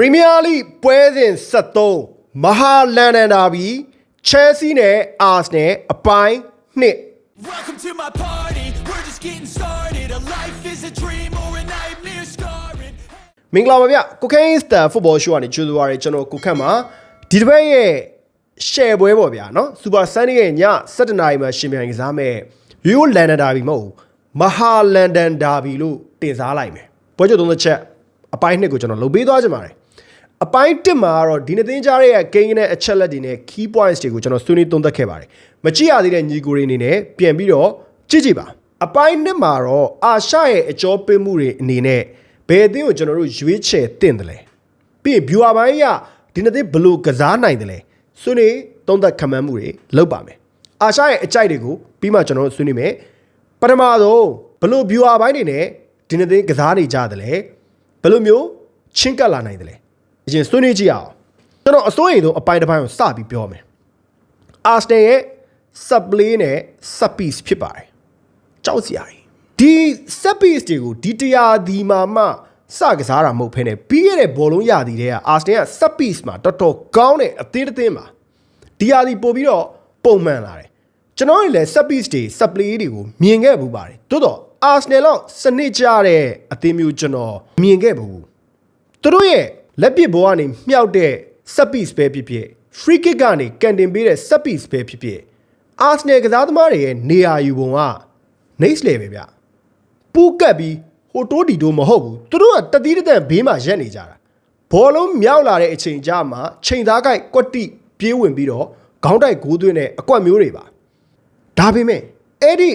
ပရီးမီးယားလိပွဲစဉ်73မဟာလန်ဒန်ဒါဘီချယ်ဆီနဲ့အာဆနယ်အပိုင်းနှစ် Welcome to my party. We're just getting started. A life is a dream or a nightmare scarring. မင်္ဂလာပါဗျကိုကိန်းစတာဖုတ်ဘောရှိုးကနေကြိုးစားရတဲ့ကျွန်တော်ကိုခန့်မှာဒီတစ်ပတ်ရဲ့ share ပွဲပေါ့ဗျာနော်စူပါဆန်ရဲ့ည7:00နာရီမှာရှင်ပြိုင်ကစားမဲ့ရိုးလန်ဒန်ဒါဘီမဟုတ်ဘူးမဟာလန်ဒန်ဒါဘီလို့တင်စားလိုက်မယ်ပွဲချုပ်သုံးသက်ချက်အပိုင်းနှစ်ကိုကျွန်တော်လုပ်ပေးသွားကြပါတယ် အပိုင်းတစ်မှာကတော့ဒီနေ့သင်ကြားရဲ့ဂိမ်းနဲ့အချက်လက်တွေနဲ့ key points တွေကိုကျွန်တော်ဆွေးနွေးသုံးသပ်ခဲ့ပါတယ်မကြည့်ရသေးတဲ့ညီကိုတွေအနေနဲ့ပြန်ပြီးတော့ကြည့်ကြည့်ပါအပိုင်းနှစ်မှာတော့အာရှရဲ့အကျော်ပေးမှုတွေအနေနဲ့ဘယ်အသင်းကိုကျွန်တော်တို့ရွေးချယ်တင်တယ်လဲပြီးရင် viewer ပိုင်းကဒီနေ့သင်ဘယ်လို့ကစားနိုင်တယ်လဲဆွေးနွေးသုံးသပ်ခံမှန်းမှုတွေလုပ်ပါမယ်အာရှရဲ့အကြိုက်တွေကိုပြီးမှကျွန်တော်တို့ဆွေးနွေးမယ်ပထမဆုံးဘယ်လို့ viewer ပိုင်းတွေနဲ့ဒီနေ့သင်ကစားနေကြတယ်လဲဘယ်လိုမျိုးချင်းကပ်လာနိုင်တယ်လဲ အရင်ဆွေးနွေးကြည့်အောင်ကျွန်တော်အစိုးရိမ်ဆုံးအပိုင်းတစ်ပိုင်းကိုစပြီးပြောမယ်အာစနယ်ရဲ့ sub play နဲ့ sub piece ဖြစ်ပါတယ်ကြောက်စရာကြီးဒီ sub piece တွေကိုဒီတရားဒီမှာမှစကစားတာမဟုတ်ဖ ೇನೆ ပြီးရတဲ့ဘောလုံးရသည်တဲ့အာစနယ်က sub piece မှာတော်တော်ကောင်းတဲ့အသေးအသေးမှာဒီရာဒီပို့ပြီးတော့ပုံမှန်လာတယ်ကျွန်တော်တို့လည်း sub piece တွေ sub play တွေကိုမြင်ခဲ့ဘူးပါတယ်တိုးတော့ Arsenal လောက်စနစ်ကျတဲ့အသင်းမျိုးကျွန်တော်မြင်ခဲ့ဘူးသူတို့ရဲ့ လက်ပစ်ဘောကနေမြှောက်တဲ့ set piece ပဲဖြစ်ဖြစ် free kick ကနေကန်တင်ပေးတဲ့ set piece ပဲဖြစ်ဖြစ် Arsenal ကစားသမားတွေရဲ့နေရာယူပုံက next level ပဲဗျပူးကပ်ပြီးဟိုတိုးဒီတိုးမဟုတ်ဘူးသူတို့ကတတိတတန်ဘေးမှာရက်နေကြတာဘောလုံးမြောက်လာတဲ့အချိန်ကြာမှာချိန်သားကိုက်ကွက်တိပြေးဝင်ပြီးတော့ခေါင်းတိုက်ဂိုးသွင်းတဲ့အကွက်မျိုးတွေပါဒါပေမဲ့အဲ့ဒီ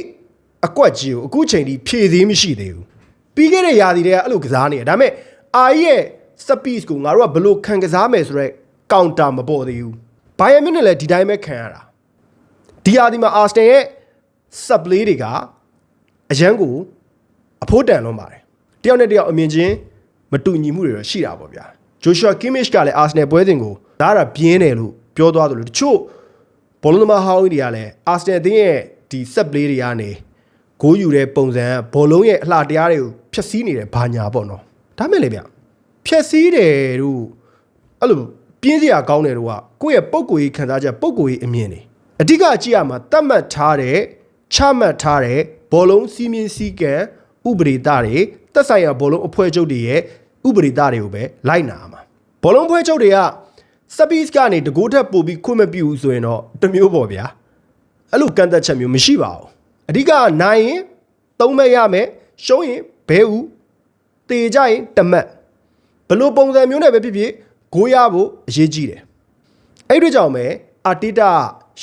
အကွက်ကြီးကိုအခုချိန်ထိဖြည့်သေးမရှိသေးဘူးပြီးခဲ့တဲ့ရာသီတည်းကအဲ့လိုကစားနေတယ်ဒါပေမဲ့အာကြီးရဲ့ space ကိုငါတို့ကဘယ်လိုခံကစားမယ်ဆိုတော့ counter မပေါ်သေးဘူးဘိုင်ယန်မြူနစ်လည်းဒီတိုင်းပဲခံရတာဒီရာသီမှာအာစတန်ရဲ့ sub play တွေကအရန်ကိုအဖို့တန်လွန်ပါတယ်တယောက်နဲ့တယောက်အမြင်ချင်းမတူညီမှုတွေတော့ရှိတာပေါ့ဗျာဂျိုရှွာကီမစ်ကလည်းအာဆနယ်ပွဲစဉ်ကိုဒါကပြင်းတယ်လို့ပြောသွားတယ်လို့တချို့ဘောလုံးသမားဟောင်းတွေကလည်းအာဆနယ်အသင်းရဲ့ဒီ set play တွေကနေဂိုးယူတဲ့ပုံစံကဘောလုံးရဲ့အလှတရားတွေကိုဖျက်ဆီးနေတယ်ဘာညာပေါ့နော်ဒါမဲ့လေဗျ ဖျက်ဆီးတယ်လို့အဲ့လိုပြင်းစရာကောင်းတယ်လို့ကကိုယ့်ရဲ့ပုံကိုယ်ကြီးခံစားချက်ပုံကိုယ်ကြီးအမြင်နေအဓိကကြည့်ရမှာတတ်မှတ်ထားတဲ့ချမှတ်ထားတဲ့ဘောလုံးစီးမြင်စည်းကံဥပဒေသားတွေတက်ဆိုင်ရာဘောလုံးအဖွဲ့ချုပ်တွေရဲ့ဥပဒေသားတွေကိုပဲလိုက်နာရမှာဘောလုံးအဖွဲ့ချုပ်တွေကစပီးစ်ကနေတကိုးထက်ပို့ပြီးခွင့်မပြုဘူးဆိုရင်တော့တစ်မျိုးပေါ့ဗျာအဲ့လိုကန့်သက်ချက်မျိုးမရှိပါဘူးအဓိကနိုင်ရင်သုံးမဲ့ရမယ်ရှုံးရင်ဘဲဦးတေကြရင်တမတ်ဘ လို့ပုံစံမျိုးနဲ့ပဲဖြစ်ဖြစ်ဂိုးရဖို့အရေးကြီးတယ်အဲ့ဒီကြောင့်ပဲအာတီတာ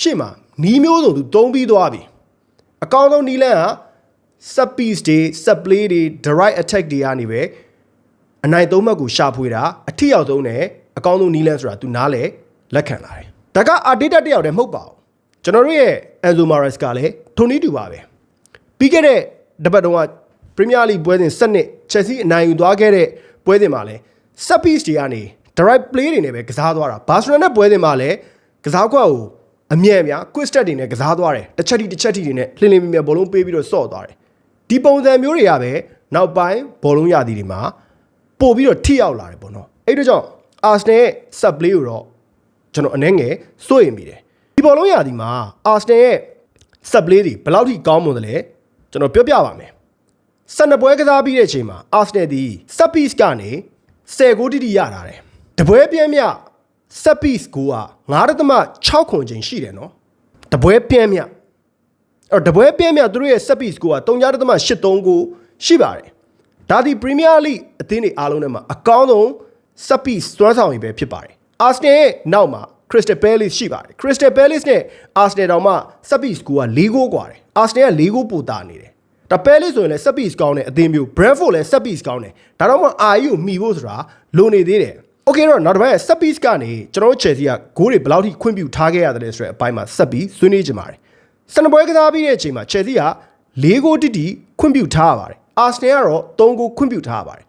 ရှေ့မှာနီးမျိုးစုံသူသုံးပြီးသွားပြီအကောင်းဆုံးနီးလန်းက sub piece တွေ sub play တွေ direct attack တွေကနေပဲအနိုင်သုံးမှတ်ကိုရှာဖွေတာအထီရောက်ဆုံးနဲ့အကောင်းဆုံးနီးလန်းဆိုတာသူနားလဲလက်ခံလာတယ်ဒါကအာတီတာတယောက်တည်းမဟုတ်ပါဘူးကျွန်တော်တို့ရဲ့ Enzo Mares ကလည်းထိုနည်းတူပါပဲပြီးခဲ့တဲ့တစ်ပတ်တုန်းက Premier League ပွဲစဉ်7နှစ် Chelsea အနိုင်ယူသွားခဲ့တဲ့ပွဲစဉ်မှာလည်း set piece တွေကနေ direct play တွေနဲ့ပဲကစားသွားတာ Barcelona နဲ့ပွဲစဉ်မှာလည်းကစားကွက်ကိုအမြဲများ quick step တွေနဲ့ကစားသွားတယ်တစ်ချက်ထိတစ်ချက်ထိတွေနဲ့လှင်လင်းမြမြဘောလုံးပေးပြီးတော့ဆော့သွားတယ်ဒီပုံစံမျိုးတွေကပဲနောက်ပိုင်းဘောလုံးရသည်တွေမှာပို့ပြီးတော့ထိရောက်လာတယ်ပေါ့နော်အဲ့ဒါကြောင့် Arsenal ရဲ့ sub play ကိုတော့ကျွန်တော်အနှဲငယ်စိုးရိမ်မိတယ်ဒီဘောလုံးရာသီမှာအာစနယ်ရဲ့ sub play တွေဘယ်လောက်ထိကောင်းမွန်တယ်လဲကျွန်တော်ပြောပြပါမယ်12ပွဲကစားပြီးတဲ့အချိန်မှာအာစနယ်ဒီ sub piece ကနေ 10ဂိုးတိတိရတာတယ်တပွဲပြင်းမြ sub piece ကိုက9.6ခွန်ချိန်ရှိတယ်နော်တပွဲပြင်းမြအဲ့တော့တပွဲပြင်းမြသူတို့ရဲ့ sub piece ကိုက3.83ကိုရှိပါတယ်ဒါဒီ Premier League အသင်းတွေအားလုံးထဲမှာအကောင်းဆုံး sub piece စွမ်းဆောင်ရည်ပဲဖြစ်ပါတယ်အာစနယ်ရဲ့နောက်မှာ Crystal Palace ရှိပါတယ် Crystal Palace နဲ့ Arsenal တောင်မှ sub piece ကိုက4ဂိုးกว่าတယ် Arsenal က4ဂိုးပိုတာနေတယ် ဒါ Palace ဆိုရင်လည်း sub piece ကောင်းတယ်အသင်းမျိုး Brentford လည်း sub piece ကောင်းတယ်ဒါတော့မှ RE ကိုမှီဖို့ဆိုတာလိုနေသေးတယ် Okay တော့နောက်တစ်ပတ် sub piece ကနေကျွန်တော်တို့ Chelsea ကဂိုးတွေဘယ်လောက်ထိခွင့်ပြုထားခဲ့ရတယ်ဆိုတဲ့အပိုင်းမှာဆက်ပြီးဆွေးနွေးကြပါမယ်စနပွဲကစားပြီးတဲ့အချိန်မှာ Chelsea က၄ဂိုးတိတိခွင့်ပြုထားရပါတယ် Arsenal ကတော့၃ဂိုးခွင့်ပြုထားရပါတယ်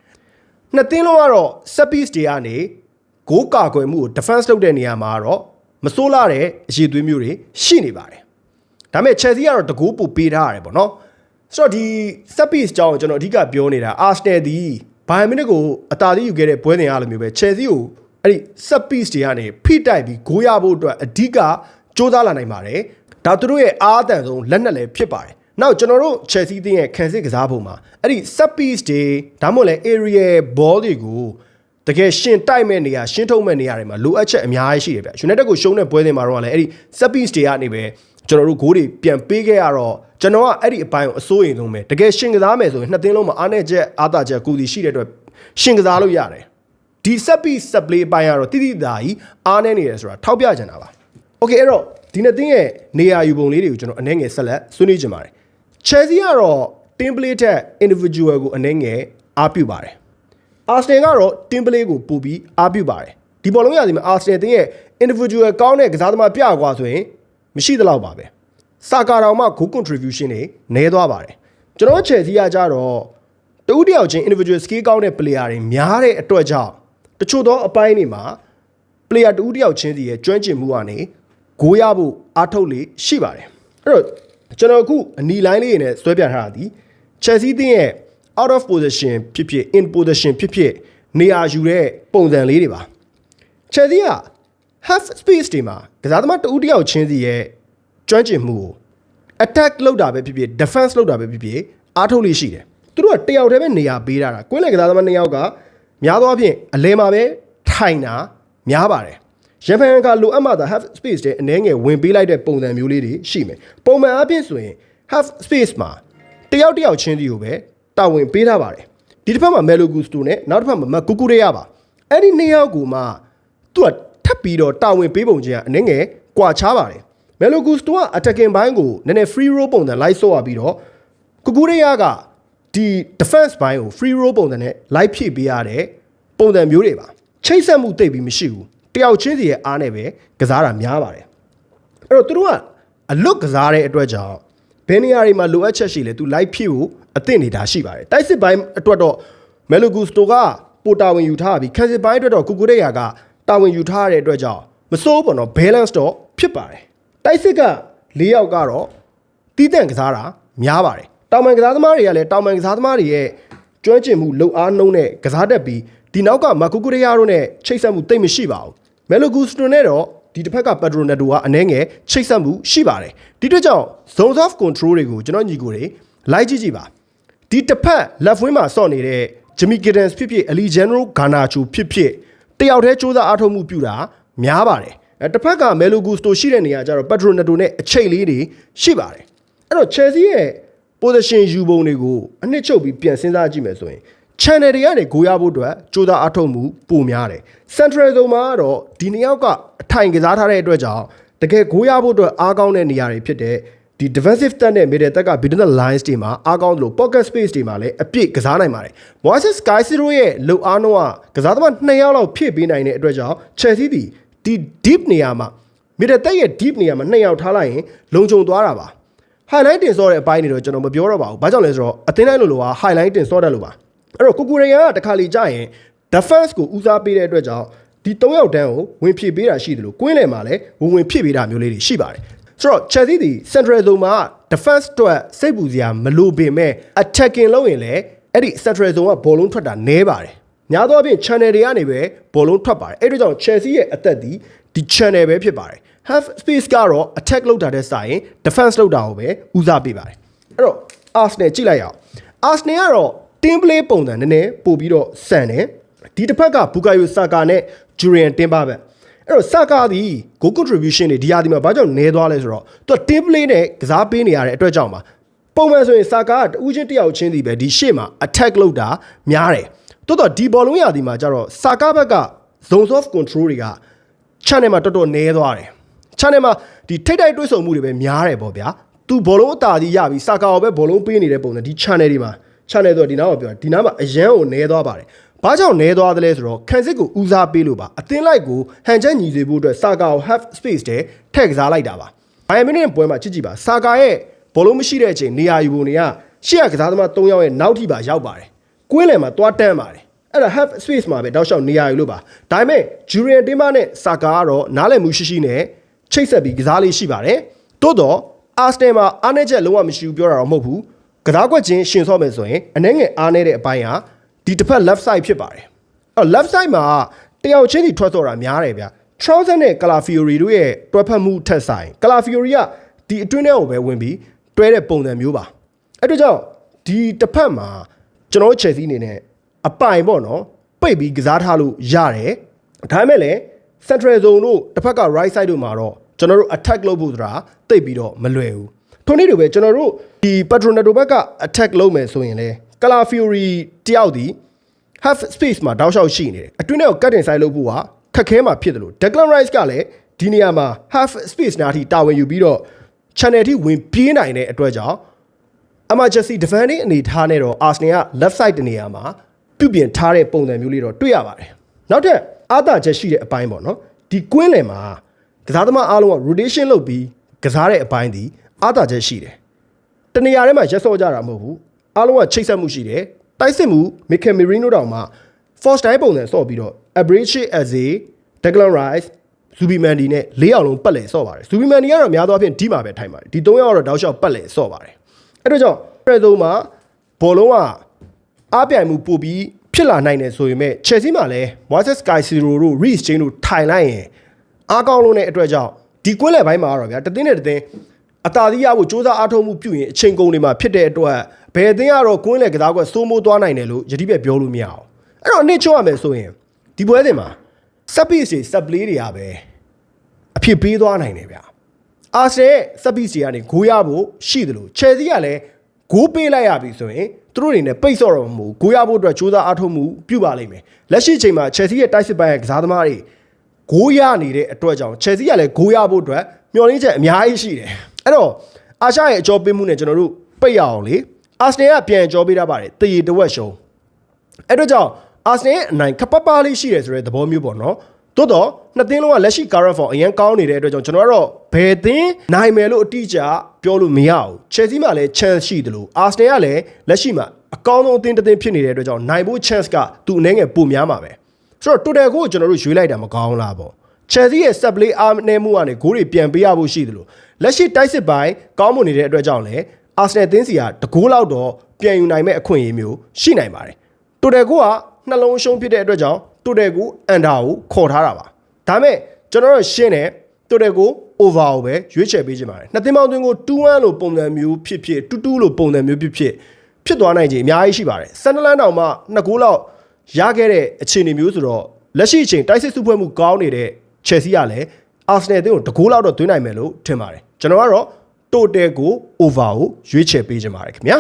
နှစ်သင်းလုံးကတော့ set piece တွေကနေဂိုးကာကွယ်မှုကို defense လုပ်တဲ့နေရာမှာကတော့မစိုးလာတဲ့အရေးသွေးမျိုးတွေရှိနေပါတယ်ဒါပေမဲ့ Chelsea ကတော့တကူပိုပေးထားရတယ်ပေါ့နော် ဆိုတော့ဒီ set piece အကြောင်းကိုကျွန်တော်အဓိကပြောနေတာ Arsenal ဒီဘဘိုင်မီနစ်ကိုအသာသေးယူခဲ့တဲ့ပွဲစဉ်အားလိုမျိုးပဲ Chelsea ကိုအဲ့ဒီ set piece တွေကနေဖိတိုက်ပြီးဂိုးရဖို့အတွက်အဓိကစ조사လာနိုင်ပါတယ်ဒါသူတို့ရဲ့အားအသန်ဆုံးလက်နက်လည်းဖြစ်ပါတယ်နောက်ကျွန်တော်တို့ Chelsea အသင်းရဲ့ခံစစ်ကစားပုံမှာအဲ့ဒီ set piece တွေဒါမှမဟုတ်လည်း area ball တွေကိုတကယ်ရှင်တိုက်မဲ့နေရရှင်းထုတ်မဲ့နေရာတွေမှာလိုအပ်ချက်အများကြီးရှိတယ်ဗျ။ United ကိုရှုံးတဲ့ပွဲစဉ်မှာတော့လည်းအဲ့ဒီ set piece တွေကနေပဲ ကျွန်တော်တို့ဂိုးတွေပြန်ပေးခဲ့ရတော့ကျွန်တော်ကအဲ့ဒီအပိုင်းကိုအစိုးရိမ်ဆုံးပဲတကယ်ရှင်ကစားမယ်ဆိုရင်နှစ်သင်းလုံးမှာအားနဲ့ချက်အားသာချက်ကိုစီရှိတဲ့အတွက်ရှင်ကစားလို့ရတယ်ဒီ set piece set play အပိုင်းကတော့တိတိသားကြီးအားနဲ့နေတယ်ဆိုတာထောက်ပြချင်တာပါ Okay အဲ့တော့ဒီနှစ်သင်းရဲ့နေရာယူပုံလေးတွေကိုကျွန်တော်အနေငယ်ဆက်လက်ဆွေးနွေးချင်ပါတယ် Chelsea ကတော့ team play ထက် individual ကိုအနေငယ်အားပြုပါတယ် Arsenal ကတော့ team play ကိုပို့ပြီးအားပြုပါတယ်ဒီဘောလုံးရာသီမှာ Arsenal တင်းရဲ့ individual ကောင်းတဲ့ကစားသမားပြကွာဆိုရင် မရှိသလောက်ပါပဲစာကာတော်မှ goal contribution တွေနည်းသွားပါတယ်ကျွန်တော် Chelsea ကကြတော့တူတယောက်ချင်း individual skill ကောင်းတဲ့ player တွေများတဲ့အတွက်ကြောင့်တချို့သောအပိုင်းတွေမှာ player တူတယောက်ချင်းစီရဲ့ကျွမ်းကျင်မှုကနေဂိုးရဖို့အားထုတ်လေရှိပါတယ်အဲ့တော့ကျွန်တော်အခုအနီလိုင်းလေးနဲ့ဆွဲပြထားတာဒီ Chelsea တင်းရဲ့ out of position ဖြစ်ဖြစ် in position ဖြစ်ဖြစ်နေရာယူတဲ့ပုံစံလေးတွေပါ Chelsea က half space တွေမှာကစားသမားတဦးတယောက်ချင်းစီရဲ့ကျွမ်းကျင်မှုကို attack လုပ်တာပဲဖြစ်ဖြစ် defense လုပ်တာပဲဖြစ်ဖြစ်အားထုတ်လို့ရှိတယ်သူတို့ကတယောက်တည်းပဲနေရာပေးထားတာကွင်းလက်ကစားသမားနှစ်ယောက်ကများသောအားဖြင့်အလဲမှာပဲထိုင်တာများပါတယ်ရန်ဖန်ကလိုအပ်မှသာ half space တဲ့အနေငယ်ဝင်ပေးလိုက်တဲ့ပုံစံမျိုးလေးတွေရှိမယ်ပုံမှန်အားဖြင့်ဆိုရင် half space မှာတယောက်တယောက်ချင်းစီကိုပဲတာဝန်ပေးထားပါတယ်ဒီတစ်ဖက်မှာမဲလိုဂူစတိုနဲ့နောက်တစ်ဖက်မှာမကူကူရရပါအဲ့ဒီနှစ်ယောက်ကိုမှသူက ထပ်ပြီးတော့တာဝန်ပေးပုံချင်းကအနေငယ်ကွာခြားပါတယ်မဲလိုဂူစတိုက attacking ဘိုင်းကိုနည်းနည်း free roll ပုံစံလိုက်ဆော့ရပြီးတော့ကူကူရရကဒီ defense ဘိုင်းကို free roll ပုံစံနဲ့လိုက်ဖြည့်ပေးရတဲ့ပုံစံမျိုးတွေပါချိတ်ဆက်မှုတိတ်ပြီးမရှိဘူးတယောက်ချင်းစီရဲ့အားနဲ့ပဲကစားတာများပါတယ်အဲ့တော့သူတို့ကအလွတ်ကစားတဲ့အတွက်ကြောင့်ဘယ်နေရာတွေမှာလိုအပ်ချက်ရှိလဲသူ live ဖြစ်ဖို့အသင့်နေတာရှိပါတယ်တိုက်စစ်ပိုင်းအတွက်တော့မဲလိုဂူစတိုကပိုတာဝန်ယူထားပြီးခံစစ်ပိုင်းအတွက်တော့ကူကူတဲ့ရာက တာဝန်ယူထားတဲ့အတွက်ကြောင့်မစိုးဘော်တော့ balance တော့ဖြစ်ပါတယ်တိုက်စစ်က၄ယောက်ကတော့တီးတန့်ကစားတာများပါတယ်တောင်ပန်ကစားသမားတွေကလည်းတောင်ပန်ကစားသမားတွေရဲ့ကျွမ်းကျင်မှုလုံအားနှုံးနဲ့ကစားတတ်ပြီးဒီနောက်ကမကူကူရယာတို့နဲ့ချိတ်ဆက်မှုတိတ်မရှိပါဘူးမဲလိုဂူစတိုနဲ့တော့ဒီတစ်ဖက်က Pedroneto ကအနှဲငယ်ချိတ်ဆက်မှုရှိပါတယ်ဒီအတွက်ကြောင့် zones of control တွေကိုကျွန်တော်ညီကိုတွေလိုက်ကြည့်ကြည့်ပါဒီတစ်ဖက် left wing မှာစော့နေတဲ့ Jimmy Giddens ဖြစ်ဖြစ် Alejandro Garnacho ဖြစ်ဖြစ် တယောက်တည်းစ조사အားထုတ်မှုပြုတာများပါတယ်အဲတစ်ဖက်က Melo Gusto ရှိတဲ့နေရာကျတော့ Pedroneto နဲ့အချိတ်လေးတွေရှိပါတယ်အဲ့တော့ Chelsea ရဲ့ position ယူပုံတွေကိုအနှစ်ချုပ်ပြီးပြန်စဉ်းစားကြည့်မယ်ဆိုရင် channel တွေကနေဂိုးရဖို့အတွက်စူးစမ်းအားထုတ်မှုပိုများတယ် central zone မှာကတော့ဒီနှစ်ယောက်ကအထိုင်ကစားထားတဲ့အတွက်ကြောင့်တကယ်ဂိုးရဖို့အတွက်အားကောင်းတဲ့နေရာတွေဖြစ်တဲ့ ဒီ defensive တက်နဲ့ middle တက်က between the lines တွေမှာအားကောင်းတယ်လို့ pocket space တွေမှာလည်းအပြည့်ကစားနိုင်ပါတယ် Moises Caicedo ရဲ့လုံအားနှုန်းကကစားသမား2ယောက်လောက်ဖြည့်ပေးနိုင်တဲ့အတွက်ကြောင့် Chelsea ဒီဒီ deep နေရာမှာ middle တက်ရဲ့ deep နေရာမှာ2ယောက်ထားလိုက်ရင်လုံခြုံသွားတာပါ highlight တင်စောတဲ့အပိုင်းတွေတော့ကျွန်တော်မပြောတော့ပါဘူး။ဘာကြောင့်လဲဆိုတော့အသင်းတိုင်းလိုလိုက highlight တင်စောတတ်လို့ပါ။အဲ့တော့ကိုကိုရီးယားကတခါလီကြာရင် defense ကိုဦးစားပေးတဲ့အတွက်ကြောင့်ဒီ၃ယောက်တန်းကိုဝင်ဖြည့်ပေးတာရှိတယ်လို့ကွင်းလယ်မှာလည်းဝင်ဝင်ဖြည့်ပေးတာမျိုးလေးတွေရှိပါတယ်။ ဆိုတော့ Chelsea ဒီ central zone မှာ defense အတွက်စိတ်ပူစရာမလိုပေမဲ့ attacking လုပ်ရင်လည်းအဲ့ဒီ central zone ကဘောလုံးထွက်တာနည်းပါတယ်။များသောအားဖြင့် channel တွေကနေပဲဘောလုံးထွက်ပါတယ်။အဲ့ဒါကြောင့် Chelsea ရဲ့အသက်ဒီဒီ channel ပဲဖြစ်ပါတယ်။ half space ကတော့ attack လုပ်တာတဲ့စာရင် defense လုပ်တာကိုပဲဦးစားပေးပါတယ်အဲ့တော့ Arsenal ကြည့်လိုက်ရအောင် Arsenal ကတော့ team play ပုံစံနည်းနည်းပို့ပြီးတော့စံတယ်ဒီတစ်ဖက်က Bukayo Saka နဲ့ Julian Timber ပဲ အဲ့တော့ Saka ဒီ goal contribution တွေဒီဟာဒီမှာဘာကြောင့်နည်းသွားလဲဆိုတော့သူက team play နဲ့ကစားပေးနေရတဲ့အတွက်ကြောင့်ပါပုံမှန်ဆိုရင် Saka ကတူးချင်းတစ်ယောက်ချင်းစီပဲဒီရှေ့မှာ attack လုပ်တာများတယ်တိုးတော့ဒီဘောလုံးရာဒီမှာကျတော့ Saka ဘက်က zones of control တွေက channel မှာတော်တော်နည်းသွားတယ် channel မှာဒီထိတ်တိုက်တွေးဆုံမှုတွေပဲများတယ်ပေါ့ဗျာသူဘောလုံးအတာကြီးရပြီးစာကာကိုပဲဘောလုံးပေးနေတဲ့ပုံစံဒီ channel တွေမှာ channel ဆိုတော့ဒီနားမှာပြောတာဒီနားမှာအရန်ကိုနည်းသွားပါတယ် ဘာကြောင့်နည်းသွားသလဲဆိုတော့ခံစစ်ကိုဦးစားပေးလို့ပါအသင်းလိုက်ကိုဟန်ချက်ညီစေဖို့အတွက်စာကာကို half space တဲ့ထည့်ကစားလိုက်တာပါဘိုင်မီနစ်ပွဲမှာကြည့်ကြည့်ပါစာကာရဲ့ဘောလုံးမရှိတဲ့အချိန်နေရာယူပုံတွေကရှေ့ကကစားသမား၃ယောက်ရဲ့နောက်ထိပါရောက်ပါတယ်ကွင်းလယ်မှာသွားတန်းပါတယ်အဲ့ဒါ half space မှာပဲတောက်လျှောက်နေရာယူလို့ပါဒါပေမဲ့ Julian Timber နဲ့ Saka ကတော့နားလည်မှုရှိရှိနဲ့ချိတ်ဆက်ပြီးကစားလေးရှိပါတယ်တိုးတော့ Arsenal မှာအားနည်းချက်လုံးဝမရှိဘူးပြောတာတော့မဟုတ်ဘူးကစားကွက်ချင်းရှင်ဆော့မယ်ဆိုရင်အနှဲငယ်အားနည်းတဲ့အပိုင်းဟာ ဒီဒီတစ်ဖက် left side ဖြစ်ပါတယ်အဲ့တော့ left side မှာတယောက်ချင်းစီထွက်တော့တာများတယ်ဗျာ Trouser နဲ့ Calafiori တို့ရဲ့တွဲဖက်မှုထက်ဆိုင် Calafiori ကဒီအတွင်းထဲကိုပဲဝင်ပြီးတွဲတဲ့ပုံစံမျိုးပါအဲ့တော့ကြောင့်ဒီတစ်ဖက်မှာကျွန်တော်တို့ Chelsea အနေနဲ့အပိုင်ပေါ့နော်ပိတ်ပြီးကစားထားလို့ရတယ်ဒါပေမဲ့လည်း central zone တို့တစ်ဖက်က right side တို့မှာတော့ကျွန်တော်တို့ attack လုပ်ဖို့ဆိုတာတိတ်ပြီးတော့မလွယ်ဘူးထို့နည်းတူပဲကျွန်တော်တို့ဒီ Patronato ဘက်က attack လုပ်မယ်ဆိုရင်လေ Calafiori တယောက်ဒီ half space မှာတောက်လျှောက်ရှိနေတယ်အတွင်းထဲကို cut တင်ဆိုင်လုပ်ဖို့ကခက်ခဲမှာဖြစ်တယ်လို့ Declan Rice ကလည်းဒီနေရာမှာ half space နားထိတာဝန်ယူပြီးတော့ channel ထိဝင်ပြေးနိုင်တဲ့အတွက်ကြောင့် emergency defending အနေထားနဲ့တော့ Arsenal က left side တနေရာမှာပြုပြင်ထားတဲ့ပုံစံမျိုးလေးတော့တွေ့ရပါတယ်နောက်ထပ်အားသာချက်ရှိတဲ့အပိုင်းပေါ့နော်ဒီကွင်းလယ်မှာကစားသမားအားလုံးက rotation လုပ်ပြီးကစားတဲ့အပိုင်းဒီအားသာချက်ရှိတယ်တနေရာထဲမှာရက်စော့ကြတာမဟုတ်ဘူး အားလုံးကချိတ်ဆက်မှုရှိတယ်တိုက်စစ်မှုမီကယ်မီရီနိုတောင်မှ force တိုင်းပုံစံစော့ပြီးတော့ average as a Declan Rice ဇူဘီမန်ဒီနဲ့၄အောင်လုံးပတ်လည်စော့ပါတယ်ဇူဘီမန်ဒီကတော့များသောအားဖြင့်ဒီမှာပဲထိုင်ပါတယ်ဒီ၃ယောက်ကတော့တောက်လျှောက်ပတ်လည်စော့ပါတယ်အဲ့တော့ကြောင့်အဲ့ဒါမှာဘောလုံးကအားပြိုင်မှုပို့ပြီးဖြစ်လာနိုင်တယ်ဆိုရင်မဲ့ Chelsea မှာလည်း Moises Caicedo တို့ Reece James တို့ထိုင်လိုက်ရင်အားကောင်းလုံးတဲ့အတွက်ကြောင့်ဒီကွင်းလယ်ပိုင်းမှာတော့ဗျာတသင်းနဲ့တသင်းအသာစီးရဖို့စ조사အားထုတ်မှုပြုရင်အချိန်ကုန်နေမှာဖြစ်တဲ့အတွက် ဘယ်အသင်းကတော့ကွင်းလယ်ကစားကွက်စိုးမိုးသွားနိုင်တယ်လို့ယတိပြက်ပြောလို့မရအောင်အဲ့တော့အနစ်ချုပ်ရမယ်ဆိုရင်ဒီပွဲစဉ်မှာ set piece တွေ set play တွေကပဲအဖြစ်ပေးသွားနိုင်တယ်ဗျာအာဆယ်စက်ပီစီကနေဂိုးရဖို့ရှိတယ်လို့ချယ်ဆီကလည်းဂိုးပေးလိုက်ရပြီဆိုရင်သူတို့အနေနဲ့ပိတ်ဆော့တော့မဟုတ်ဂိုးရဖို့အတွက်ကြိုးစားအားထုတ်မှုပြုပါလိမ့်မယ်လက်ရှိချိန်မှာချယ်ဆီရဲ့တိုက်စစ်ပိုင်းရဲ့ကစားသမားတွေဂိုးရနေတဲ့အတွက်ကြောင့်ချယ်ဆီကလည်းဂိုးရဖို့အတွက်မျှော်လင့်ချက်အများကြီးရှိတယ်အဲ့တော့အာရှရဲ့အကြောပေးမှုနဲ့ကျွန်တော်တို့ပိတ်ရအောင်လေ အာစနယ်ကပြန်အကြောပေးထားပါတယ်တရေတဝက်ရှုံးအဲ့တော့ကြောင့်အာဆင်ရဲ့အနိုင်ခပ်ပပလေးရှိတယ်ဆိုတဲ့သဘောမျိုးပေါ့နော်တိုးတော့နှစ်သင်းလုံးကလက်ရှိ current form အရင်ကောင်းနေတဲ့အတွက်ကြောင့်ကျွန်တော်ကတော့ဘယ်သင်းနိုင်မယ်လို့အတိအကျပြောလို့မရဘူး Chelsea မှာလည်း chance ရှိတယ်လို့ Arsenal ကလည်းလက်ရှိမှာအကောင်းဆုံးအသင်းတစ်သင်းဖြစ်နေတဲ့အတွက်ကြောင့်နိုင်ဖို့ chance ကသူ့အနေငယ်ပိုများမှာပဲဆိုတော့ total ကိုကျွန်တော်တို့ရွေးလိုက်တာမကောင်းလားပေါ့ Chelsea ရဲ့ set play အားနည်းမှုကနေဂိုးတွေပြန်ပေးရဖို့ရှိတယ်လို့လက်ရှိတိုက်စစ်ပိုင်းကောင်းမွန်နေတဲ့အတွက်ကြောင့်လည်း Arsenal သင်းစီကတကူလောက်တော့ပြန်ယူနိုင်မဲ့အခွင့်အရေးမျိုးရှိနိုင်ပါတယ်တိုတယ်ကိုကနှလုံးရှုံးဖြစ်တဲ့အတွက်ကြောင့်တိုတယ်ကိုအန်ဒါကိုခေါ်ထားတာပါဒါမဲ့ကျွန်တော်တို့ရှင်းတယ်တိုတယ်ကို over ကိုပဲရွေးချယ်ပေးခြင်းပါတယ်နှစ်သင်းပေါင်းသွင်းကို2-1လို့ပုံစံမျိုးဖြစ်ဖြစ်2-2လို့ပုံစံမျိုးဖြစ်ဖြစ်ဖြစ်သွားနိုင်ခြင်းအများကြီးရှိပါတယ်ဆန်ဒလန်တောင်မှနှစ်ဂိုးလောက်ရခဲ့တဲ့အခြေအနေမျိုးဆိုတော့လက်ရှိအချိန်တိုက်စစ်စုဖွဲ့မှုကောင်းနေတဲ့ Chelsea ကလည်း Arsenal အသင်းကိုတကူလောက်တော့သွင်းနိုင်မယ်လို့ထင်ပါတယ်ကျွန်တော်ကတော့ တိုတယ်ကို over ကိုရွေးချယ်ပေးခြင်းပါတယ်ခင်ဗျာ